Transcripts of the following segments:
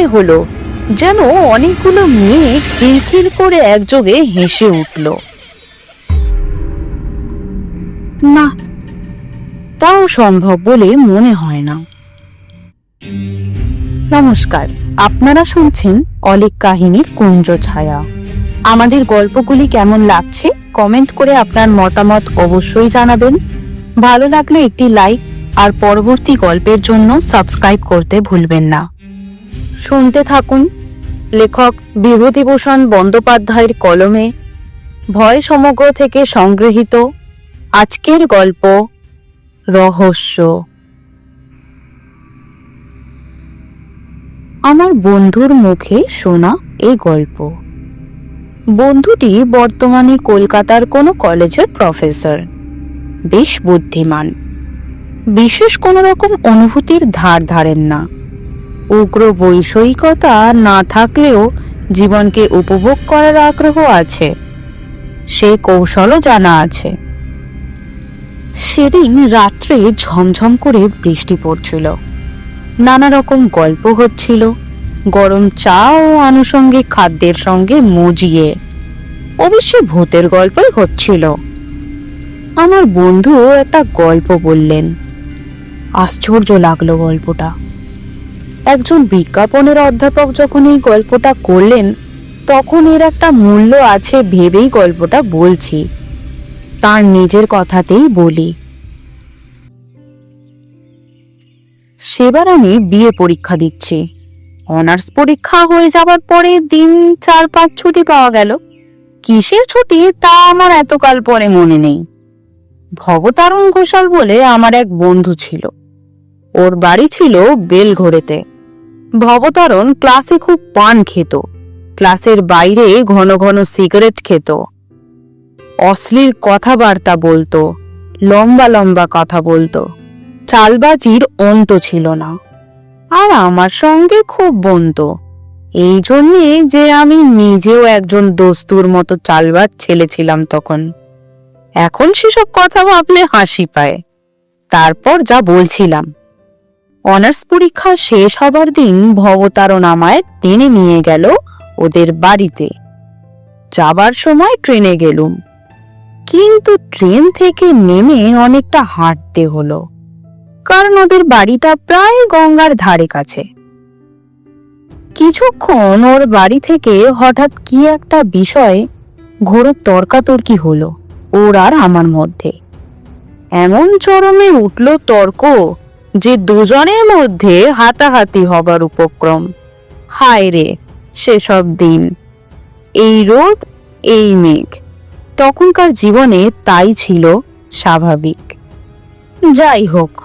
মনে হলো যেন অনেকগুলো মেয়ে খিলখিল করে একযোগে হেসে উঠল। না, তাও সম্ভব বলে মনে হয় না। নমস্কার, আপনারা শুনছেন অলিক কাহিনীর কুঞ্জ ছায়া। আমাদের গল্পগুলি কেমন লাগছে কমেন্ট করে আপনার মতামত অবশ্যই জানাবেন। ভালো লাগলে একটি লাইক আর পরবর্তী গল্পের জন্য সাবস্ক্রাইব করতে ভুলবেন না। শুনতে থাকুন। লেখক বিভূতিভূষণ বন্দ্যোপাধ্যায়ের কলমে ভয় সমগ্র থেকে সংগৃহীত আজকের গল্প রহস্য। আমার বন্ধুর মুখে শোনা এই গল্প। বন্ধুটি বর্তমানে কলকাতার কোনো কলেজের প্রফেসর। বেশ বুদ্ধিমান। বিশেষ কোনো রকম অনুভূতির ধার ধারেন না। উগ্র বৈষয়িকতা না থাকলেও জীবনকে উপভোগ করার আগ্রহ আছে। সে কৌশলও জানা আছে। সেদিন রাত্রে ঝমঝম করে বৃষ্টি পড়ছিল। নানা রকম গল্প হচ্ছিল। গরম চা ও আনুষঙ্গিক খাদ্যের সঙ্গে মজিয়ে। অবশ্য ভূতের গল্পই হচ্ছিল। আমার বন্ধু একটা গল্প বললেন। আশ্চর্য লাগল গল্পটা। একজন বিজ্ঞাপনের অধ্যাপক যখন এই গল্পটা করলেন, তখন এর একটা মূল্য আছে ভেবেই গল্পটা বলছি। তার নিজের কথাতেই বলি। সেবার আমি বিয়ে পরীক্ষা দিচ্ছি। অনার্স পরীক্ষা হয়ে যাবার পরে দিন চার পাঁচ ছুটি পাওয়া গেল। কিসের ছুটি তা আমার এতকাল পরে মনে নেই। ভবতারণ ঘোষাল বলে আমার এক বন্ধু ছিল। ওর বাড়ি ছিল বেলঘড়েতে। ভবতারণ ক্লাসে খুব পান খেত। ক্লাসের বাইরে ঘন ঘন সিগারেট খেত। অশ্লীল কথাবার্তা বলতো, লম্বা লম্বা কথা বলতো। চালবাজির অন্ত ছিল না। আর আমার সঙ্গে খুব বনতো। এই জন্যে যে আমি নিজেও একজন দস্তুর মতো চালবাজ ছেলে ছিলাম তখন। এখন সেসব কথা ভাবলে হাসি পায়। তারপর যা বলছিলাম। অনার্স পরীক্ষা শেষ হবার দিন ভবতারণ আমায় টেনে নিয়ে গেল ওদের বাড়িতে। যাবার সময় ট্রেনে গেলুম। কিন্তু ট্রেন থেকে নেমে অনেকটা হাঁটতে হলো, কারণ ওদের বাড়িটা প্রায় গঙ্গার ধারে কাছে। কিছুক্ষণ ওর বাড়ি থেকে হঠাৎ কি একটা বিষয় ঘোর তর্কাতর্কি হলো, ওর আর আমার মধ্যে। এমন চরমে উঠল তর্ক যে দুজনের মধ্যে হাতাহাতি হবার উপক্রম। হায় রে, সেসব দিন। এই রোদ, এই মেঘ। তখনকার জীবনে তাই ছিল স্বাভাবিক। যাই হোক,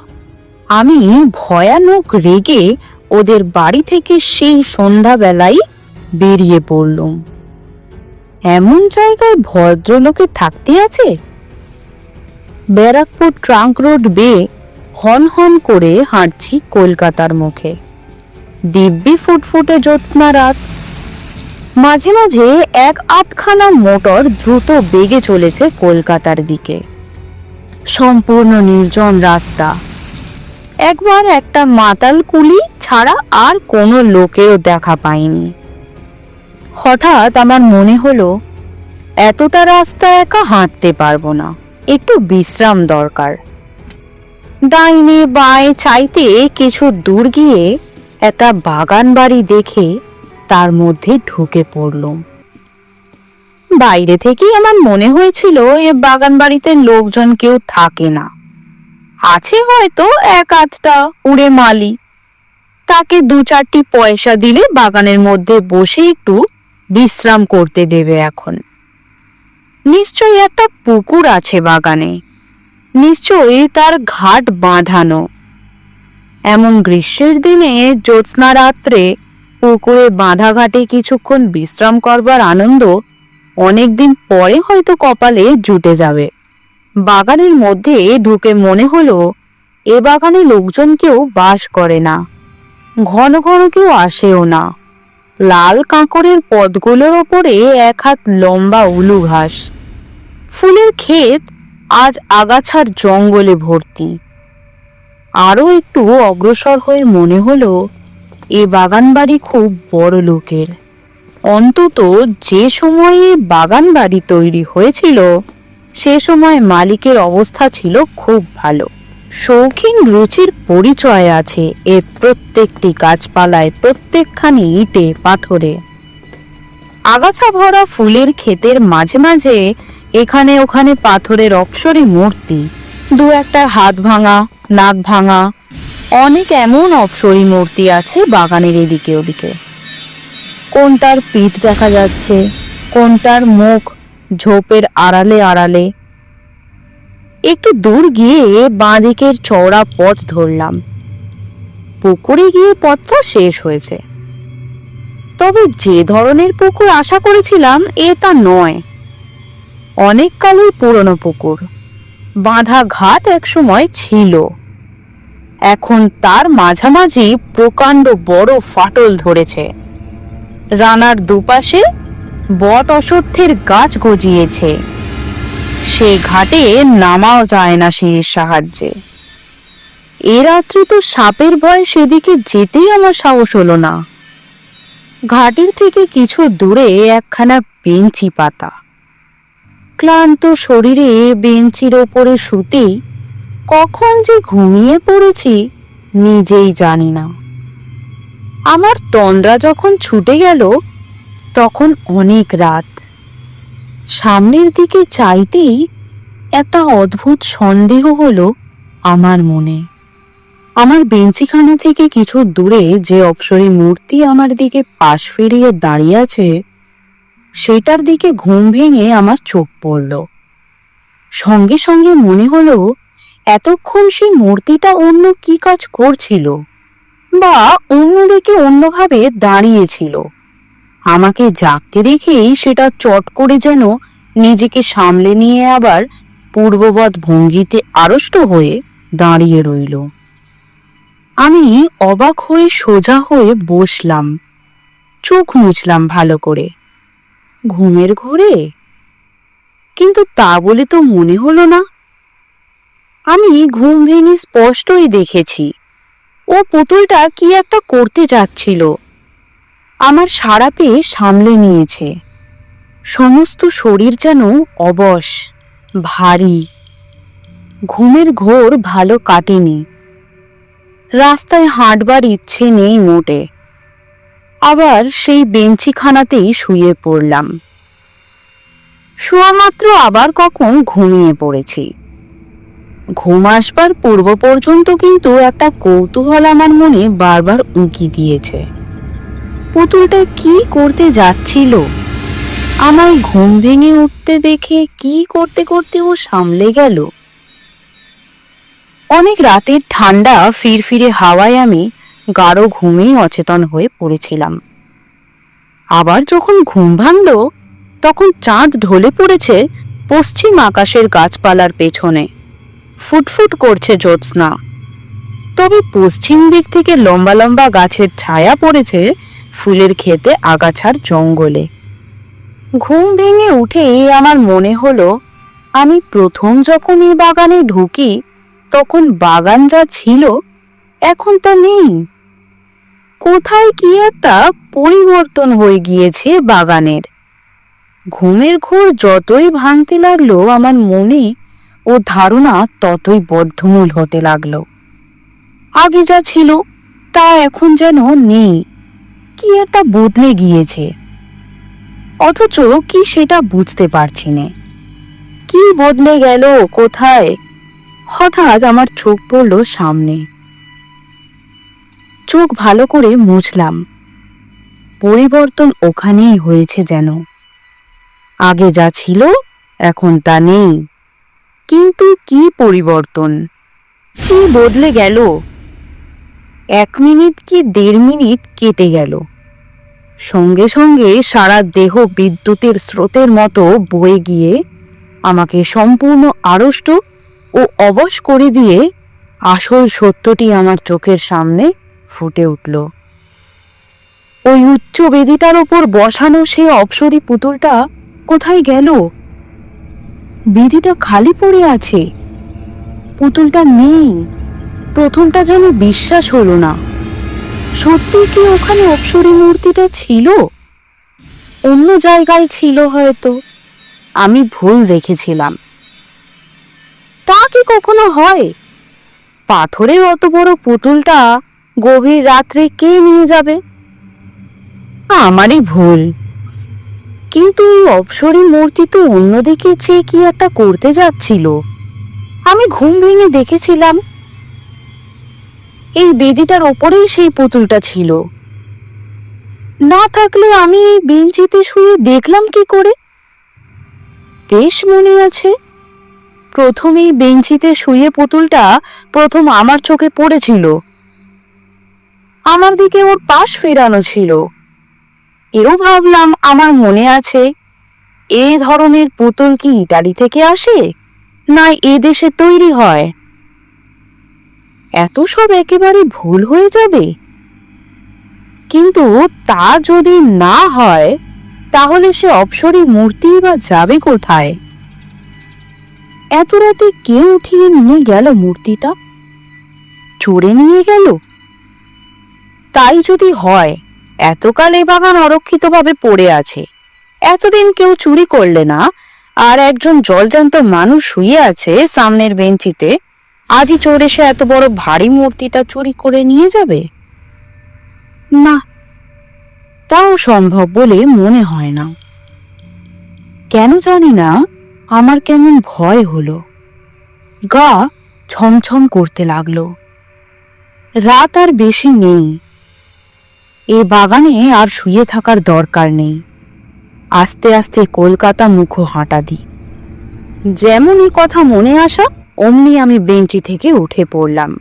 আমি ভয়ানক রেগে ওদের বাড়ি থেকে সেই সন্ধ্যাবেলায় বেরিয়ে পড়লুম। এমন জায়গায় ভদ্রলোকে থাকতে আছে? ব্যারাকপুর ট্রাঙ্ক রোড বেয়ে হন হন করে হাঁটছি কলকাতার মুখে। দিব্যি ফুটফুটে জ্যোৎস্না রাত। মাঝে মাঝে এক আধখানা মোটর দ্রুত বেগে চলেছে কলকাতার দিকে। সম্পূর্ণ নির্জন রাস্তা। একবার একটা মাতাল কুলি ছাড়া আর কোনো লোকেও দেখা পাইনি। হঠাৎ আমার মনে হলো, এতটা রাস্তা একা হাঁটতে পারব না। একটু বিশ্রাম দরকার। ডাইনে বাঁয়ে চাইতে কিছু দূর গিয়ে একটা বাগান বাড়ি দেখে তার মধ্যে ঢুকে পড়লুম। বাইরে থেকেই আমার মনে হয়েছিল এ বাগান বাড়িতে লোকজন কেউ থাকে না। আছে হয়তো এক আধটা উড়ে মালি। তাকে দু চারটি পয়সা দিলে বাগানের মধ্যে বসে একটু বিশ্রাম করতে দেবে এখন। নিশ্চয়ই একটা পুকুর আছে বাগানে। নিশ্চয়ই তার ঘাট বাঁধানো। এমন গ্রীষ্মের দিনে জ্যোৎস্না রাত্রে পুকুরে বাঁধা ঘাটে কিছুক্ষণ বিশ্রাম করবার আনন্দ অনেকদিন পরে হয়তো কপালে জুটে যাবে। বাগানের মধ্যে ঢুকে মনে হলো, এ বাগানে লোকজন কেউ বাস করে না, ঘন ঘন কেউ আসেও না। লাল কাঁকড়ের পদগুলোর ওপরে এক হাত লম্বা উলু ঘাস। ফুলের ক্ষেত আজ আগাছার জঙ্গলে ভর্তি। আরও একটু অগ্রসর হয়ে মনে হলো, এ বাগান বাড়ি খুব বড় লোকের। অন্তত যে সময়ে বাগান বাড়ি তৈরি হয়েছিল, সে সময় মালিকের অবস্থা ছিল খুব ভালো। শৌখিন রুচির পরিচয় আছে এর প্রত্যেকটি গাছপালায় প্রত্যেকখানি ইটে, পাথরে। আগাছা ভরা ফুলের ক্ষেতের মাঝে মাঝে এখানে ওখানে পাথরের অপসরি মূর্তি। দু একটা হাত ভাঙা, নাক ভাঙা, অনেক এমন অপসরি মূর্তি আছে বাগানের এদিকে ওদিকে। কোনটার পিঠ দেখা যাচ্ছে, কোনটার মুখ ঝোপের আড়ালে আড়ালে। একটু দূর গিয়ে বাঁদিকের চওড়া পথ ধরলাম। পুকুরে গিয়ে পথটা শেষ হয়েছে। তবে যে ধরনের পুকুর আশা করেছিলাম, এ তা নয়। অনেক কালের পুরনো পুকুর। বাঁধা ঘাট একসময় ছিল। এখন তার মাঝামাঝি প্রকাণ্ড বড় ফাটল ধরেছে। রানার দুপাশে বট অশ্বত্থের গাছ গজিয়েছে। সে ঘাটে নামাও যায় না সিঁড়ির সাহায্যে। এ রাত্রে তো সাপের ভয় সেদিকে যেতেই আমার সাহস হলো না। ঘাটের থেকে কিছু দূরে একখানা বেঞ্চি পাতা। ক্লান্ত শরীরে বেঞ্চির ওপরে শুতেই কখন যে ঘুমিয়ে পড়েছি নিজেই জানি না। আমার তন্দ্রা যখন ছুটে গেল, তখন অনেক রাত। সামনের দিকে চাইতেই একটা অদ্ভুত সন্দেহ হলো আমার মনে। আমার বেঞ্চিখানা থেকে কিছু দূরে যে অপসরী মূর্তি আমার দিকে পাশ ফিরিয়ে দাঁড়িয়ে আছে সেটার দিকে ঘুম ভেঙে আমার চোখ পড়ল। সঙ্গে সঙ্গে মনে হলো, এতক্ষণ সেই মূর্তিটা অন্য কি কাজ করছিল? বা অন্যদিকে অন্যভাবে দাঁড়িয়েছিল। আমাকে জাগতে দেখেই সেটা চট করে যেন নিজেকে সামলে নিয়ে আবার পূর্ববৎ ভঙ্গিতে আড়ষ্ট হয়ে দাঁড়িয়ে রইল। আমি অবাক হয়ে সোজা হয়ে বসলাম। চোখ মুছলাম ভালো করে। ঘুমের ঘোরে। কিন্তু তা বলে তো মনে হলো না। আমি ঘুম ভেঙে স্পষ্টই দেখেছি, ও পুতুলটা কি একটা করতে যাচ্ছিল। আমার সারা পেয়ে সামলে নিয়েছে। সমস্ত শরীর যেন অবশ, ভারী। ঘুমের ঘোর ভালো কাটেনি। রাস্তায় হাঁটবার ইচ্ছে নেই মোটে। আবার সেই বেঞ্চিখানাতেই শুয়ে পড়লাম। শোয়া মাত্র আবার কখন ঘুমিয়ে পড়েছি। ঘুম আসবার পূর্ব পর্যন্ত কিন্তু একটা কৌতূহল আমার মনে বারবার উঁকি দিয়েছে। পুতুলটা কি করতে যাচ্ছিল? আমার ঘুম ভেঙে উঠতে দেখে কি করতে করতে ও সামলে গেল। অনেক রাতের ঠান্ডা ফিরফিরে হাওয়ায় আমি গাঢ় ঘুমেই অচেতন হয়ে পড়েছিলাম। আবার যখন ঘুম ভাঙল, তখন চাঁদ ঢলে পড়েছে পশ্চিম আকাশের গাছপালার পেছনে। ফুটফুট করছে জ্যোৎস্না। তবে পশ্চিম দিক থেকে লম্বা লম্বা গাছের ছায়া পড়েছে ফুলের ক্ষেতে আগাছার জঙ্গলে। ঘুম ভেঙে উঠেই আমার মনে হলো, আমি প্রথম যখন এই বাগানে ঢুকি, তখন বাগান যা ছিল, এখন তা নেই। কোথায় কি একটা পরিবর্তন হয়ে গিয়েছে বাগানের। ঘুমের ঘোর যতই ভাঙতে লাগল, আমার মনে ও ধারণা ততই বদ্ধমূল হতে লাগল। আগে যা ছিল, তা এখন যেন নেই। কি একটা বদলে গিয়েছে। অথচ কি সেটা বুঝতে পারছি না। কি বদলে গেল, কোথায়? হঠাৎ আমার চোখ পড়ল সামনে। চোখ ভালো করে মুছলাম। পরিবর্তন ওখানেই হয়েছে যেন। আগে যা ছিল, এখন তা নেই। কিন্তু কি পরিবর্তন? কি বদলে গেল? এক মিনিট কি দেড় মিনিট কেটে গেল? সঙ্গে সঙ্গে সারা দেহ বিদ্যুতের স্রোতের মতো বয়ে গিয়ে আমাকে সম্পূর্ণ আড়ষ্ট ও অবশ করে দিয়ে আসল সত্যটি আমার চোখের সামনে ফুটে উঠল। ওই উচ্চ বেদিটার ওপর বসানো সেই অপসরী পুতুলটা কোথায় গেল? বেদিটা খালি পড়ে আছে। পুতুলটা নেই। প্রথমটা যেন বিশ্বাস হলো না। সত্যি কি ওখানে অপসরী মূর্তিটা ছিল? অন্য জায়গায় ছিল হয়তো। আমি ভুল দেখেছিলাম। তা কি কখনো হয়? পাথরের অত বড় পুতুলটা গভীর রাত্রে কে নিয়ে যাবে? আমারই ভুল। কিন্তু এই অপসরী মূর্তি তো অন্যদিকে চেয়ে কি একটা করতে যাচ্ছিল? আমি ঘুম ভেঙে দেখেছিলাম। এই বেদিটার ওপরেই সেই পুতুলটা ছিল। না থাকলে আমি এই বেঞ্চিতে শুয়ে দেখলাম কি করে? বেশ মনে আছে। প্রথম এই বেঞ্চিতে শুয়ে পুতুলটা প্রথম আমার চোখে পড়েছিল। আমার দিকে ওর পাশ ফেরানো ছিল। এও ভাবলাম, আমার মনে আছে, এ ধরনের পুতুল কি ইটালি থেকে আসে, না এ দেশে তৈরি হয়? এত সব একেবারে ভুল হয়ে যাবে? কিন্তু তা যদি না হয়, তাহলে সে অপসরী মূর্তি বা যাবে কোথায়? এত রাতে কে উঠিয়ে নিয়ে গেল মূর্তিটা? চড়ে নিয়ে গেল? তাই যদি হয়, এতকাল এ বাগান অরক্ষিতভাবে পড়ে আছে। এতদিন কেউ চুরি করলে না? আর একজন জলজান্ত মানুষ শুয়ে আছে সামনের বেঞ্চিতে, আজই চোর এসে এত বড় ভারী মূর্তিটা চুরি করে নিয়ে যাবে? না, তাও সম্ভব বলে মনে হয় না। কেন জানি না, আমার কেমন ভয় হলো। গা ছমছম করতে লাগল। রাত আর বেশি নেই। এ বাগানে আর শুয়ে থাকার দরকার নেই। আস্তে আস্তে কলকাতা মুখো হাঁটা দি। যেমনই কথা মনে আসা, অমনি আমি বেঞ্চি থেকে উঠে পড়লাম।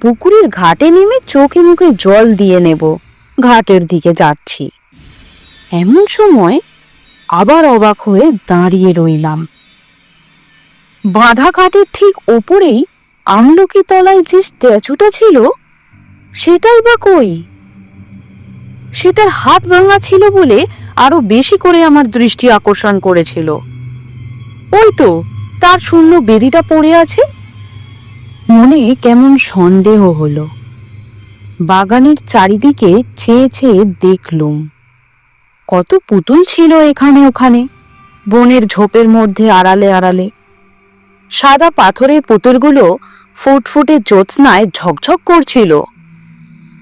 পুকুরের ঘাটে নেমে চোখে মুখে জল দিয়ে নেব। ঘাটের দিকে যাচ্ছি। এমন সময় আবার অবাক হয়ে দাঁড়িয়ে রইলাম। বাঁধা ঘাটের ঠিক ওপরেই আমলকি তলায় যে স্ট্যাচুটা ছিল, সেটাই বা কই? সেটার হাত ভাঙা ছিল বলে আরও বেশি করে আমার দৃষ্টি আকর্ষণ করেছিল। ওই তো, তার শূন্য বেদিটা পড়ে আছে। মনে কেমন সন্দেহ হলো। বাগানের চারিদিকে চেয়ে চেয়ে দেখলুম। কত পুতুল ছিল এখানে ওখানে, বনের ঝোপের মধ্যে আড়ালে আড়ালে। সাদা পাথরের পুতুলগুলো ফুটফুটে জ্যোৎস্নায় ঝকঝক করছিল।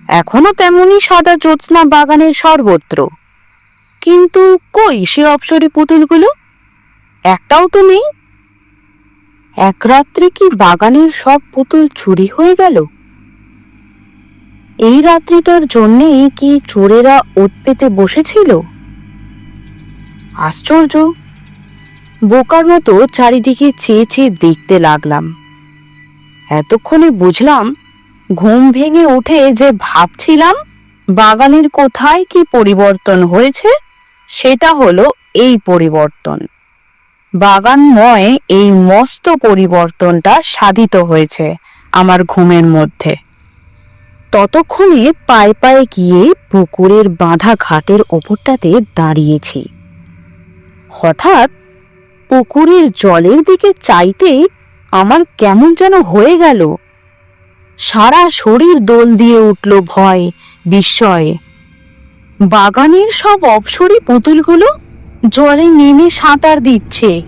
এখনও তেমনই সাদা জ্যোৎস্না বাগানের সর্বত্র। কিন্তু কই সে অপসরী পুতুলগুলো? একটাও তো নেই। এক রাত্রে কি বাগানের সব পুতুল চুরি হয়ে গেল? এই রাত্রিটার জন্যেই কি চোরেরা ওত পেতে বসেছিল? আশ্চর্য। বোকার মতো চারিদিকে চেয়ে চেয়ে দেখতে লাগলাম। এতক্ষণে বুঝলাম ঘুম ভেঙে উঠে যে ভাবছিলাম, বাগানের কোথায় কি পরিবর্তন হয়েছে, সেটা হলো এই পরিবর্তন। বাগানময় এই মস্ত পরিবর্তনটা সাধিত হয়েছে আমার ঘুমের মধ্যে। ততক্ষণে পায়ে পায়ে গিয়ে পুকুরের বাঁধা ঘাটের ওপরটাতে দাঁড়িয়েছি। হঠাৎ পুকুরের জলের দিকে চাইতেই আমার কেমন যেন হয়ে গেল। সারা শরীর দোল দিয়ে উঠল ভয়, বিস্ময়ে। বাগানের সব অপসরী পুতুলগুলো জলে নেমে সাঁতার দিচ্ছে।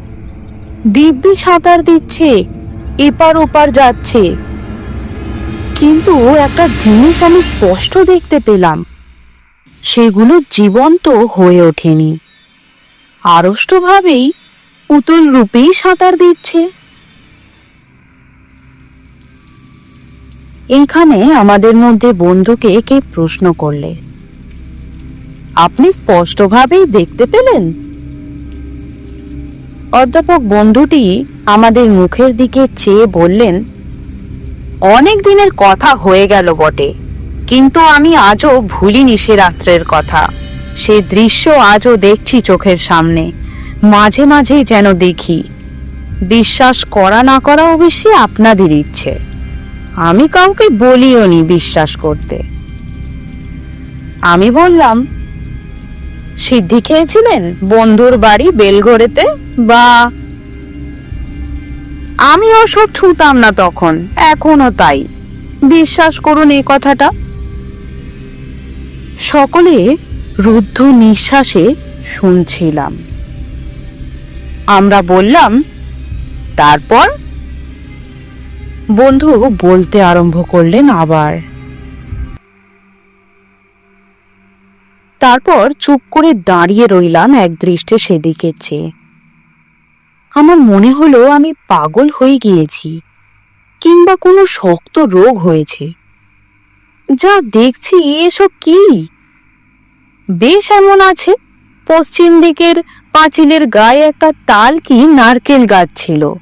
দিব্যি সাঁতার দিচ্ছে, এপার ওপার যাচ্ছে। কিন্তু একটা জিনিস আমি স্পষ্ট দেখতে পেলাম, সেগুলো জীবন্ত হয়ে ওঠেনি। আড়ষ্টভাবেই পুতুল রূপেই সাঁতার দিচ্ছে। এইখানে আমাদের মধ্যে বন্ধুকে কে প্রশ্ন করলে। আপনি স্পষ্টভাবেই দেখতে পেলেন। অধ্যাপক বন্ধুটি আমাদের মুখের দিকে চেয়ে বললেন, অনেক দিনের কথা হয়ে গেল বটে, কিন্তু আমি আজও ভুলিনি সে রাত্রের কথা। সে দৃশ্য আজও দেখছি চোখের সামনে, মাঝে মাঝেই যেন দেখি। বিশ্বাস করা না করা অবশ্যই আপনাদের ইচ্ছে। আমি কাউকে বলিও নি বিশ্বাস করতে। আমি বললাম, সিদ্ধি খেয়েছিলেন বন্ধুর বাড়ি বেলঘরেতে? বা আমি ওসব ছুতাম না তখন, এখনও তাই। বিশ্বাস করুন এই কথাটা। সকলে রুদ্ধ নিঃশ্বাসে শুনছিলাম। আমরা বললাম, তারপর বন্ধু বলতে আরম্ভ করলেন আবার। তারপর চুপ করে দাঁড়িয়ে রইলাম এক দৃষ্টে সেদিকে চেয়ে। আমার মনে হলো আমি পাগল হয়ে গিয়েছি, কিংবা কোনো শক্ত রোগ হয়েছে। যা দেখছি, এসব কি? বেশ এমন আছে, পশ্চিম দিকের পাঁচিলের গায়ে একটা তাল কি নারকেল গাছ ছিল।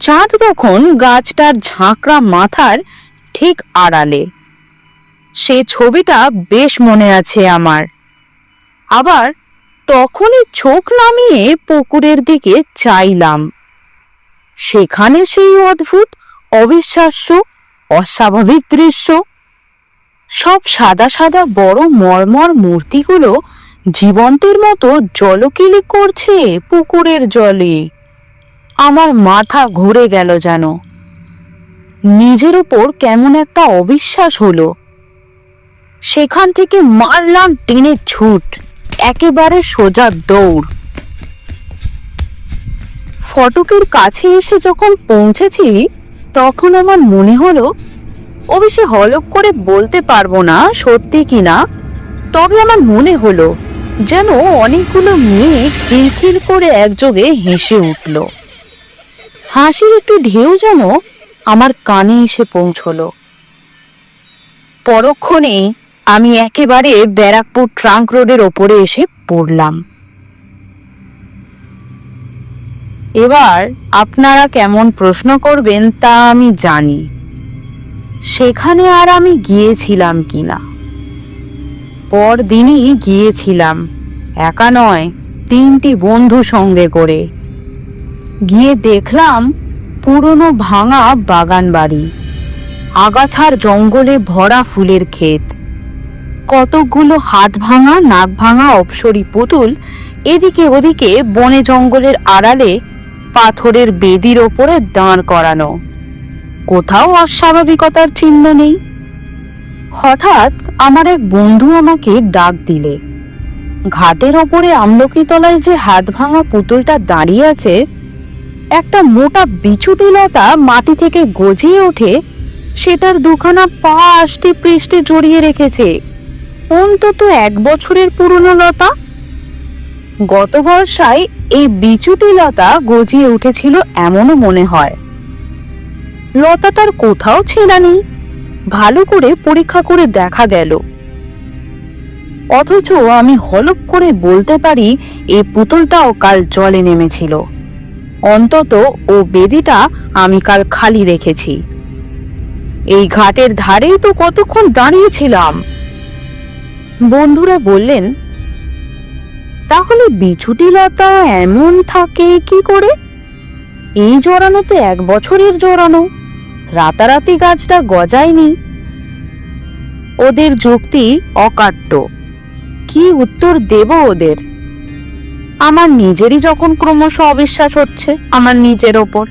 চাঁদ তখন গাছটার ঝাঁকড়া মাথার ঠিক আড়ালে। সে ছবিটা বেশ মনে আছে আমার। আবার তখনই চোখ নামিয়ে পুকুরের দিকে চাইলাম। সেখানে সেই অদ্ভুত, অবিশ্বাস্য, অস্বাভাবিক দৃশ্য। সব সাদা সাদা বড় মর্মর মূর্তিগুলো জীবন্তের মতো জলকিলি করছে পুকুরের জলে। আমার মাথা ঘুরে গেল যেন। নিজের উপর কেমন একটা অবিশ্বাস হলো। সেখান থেকে মারলাম টেনে ছুট, একেবারে সোজা দৌড়। ফটকের কাছে এসে যখন পৌঁছেছি, তখন আমার মনে হলো অবশ্য হলপ করে বলতে পারব না, সত্যি কিনা তবে আমার মনে হলো, যেন অনেকগুলো মেয়ে খিলখিল করে একযোগে হেসে উঠল। হাসির একটু ঢেউ যেন আমার কানে এসে পৌঁছলো। পরক্ষণে আমি একেবারে ব্যারাকপুর ট্রাঙ্ক রোডের ওপরে এসে পড়লাম। এবার আপনারা কেমন প্রশ্ন করবেন তা আমি জানি। সেখানে আর আমি গিয়েছিলাম কিনা? পরদিনই গিয়েছিলাম। একা নয়, তিনটি বন্ধু সঙ্গে করে। গিয়ে দেখলাম পুরনো ভাঙা বাগান বাড়ি, আগাছার জঙ্গলে ভরা ফুলের ক্ষেত। কতকগুলো হাত ভাঙা, নাক ভাঙা অপসরি পুতুল এদিকে ওদিকে বনে জঙ্গলের আড়ালে পাথরের বেদির ওপরে দাঁড় করানো। কোথাও অস্বাভাবিকতার চিহ্ন নেই। হঠাৎ আমার এক বন্ধু আমাকে ডাক দিলে। ঘাটের ওপরে আমলকি তলায় যে হাত ভাঙা পুতুলটা দাঁড়িয়ে আছে একটা মোটা বিচুটি লতা মাটি থেকে গজিয়ে ওঠে, সেটার দুখানা পা আষ্টে পৃষ্ঠে জড়িয়ে রেখেছে। অন্তত এক বছরের পুরনো লতা। গত বর্ষায় এই বিচুটি লতা গজিয়ে উঠেছিল এমনও মনে হয়। লতাটার কোথাও ছেঁড়া নেই। ভালো করে পরীক্ষা করে দেখা গেল। অথচ আমি হলপ করে বলতে পারি এই পুতুলটাও কাল জলে নেমেছিল। অন্তত ও বেদিটা আমি কাল খালি রেখেছি। এই ঘাটের ধারেই তো কতক্ষণ দাঁড়িয়েছিলাম। বন্ধুরা বললেন, তাহলে বিছুটি লতা এমন থাকে কি করে? এই জড়ানো তো এক বছরের জড়ানো, রাতারাতি গাছটা গজায়নি। ওদের যুক্তি অকাট্য। কি উত্তর দেব ওদের? আমার নিজেরই যখন ক্রমশ অবিশ্বাস হচ্ছে আমার নিজের ওপর।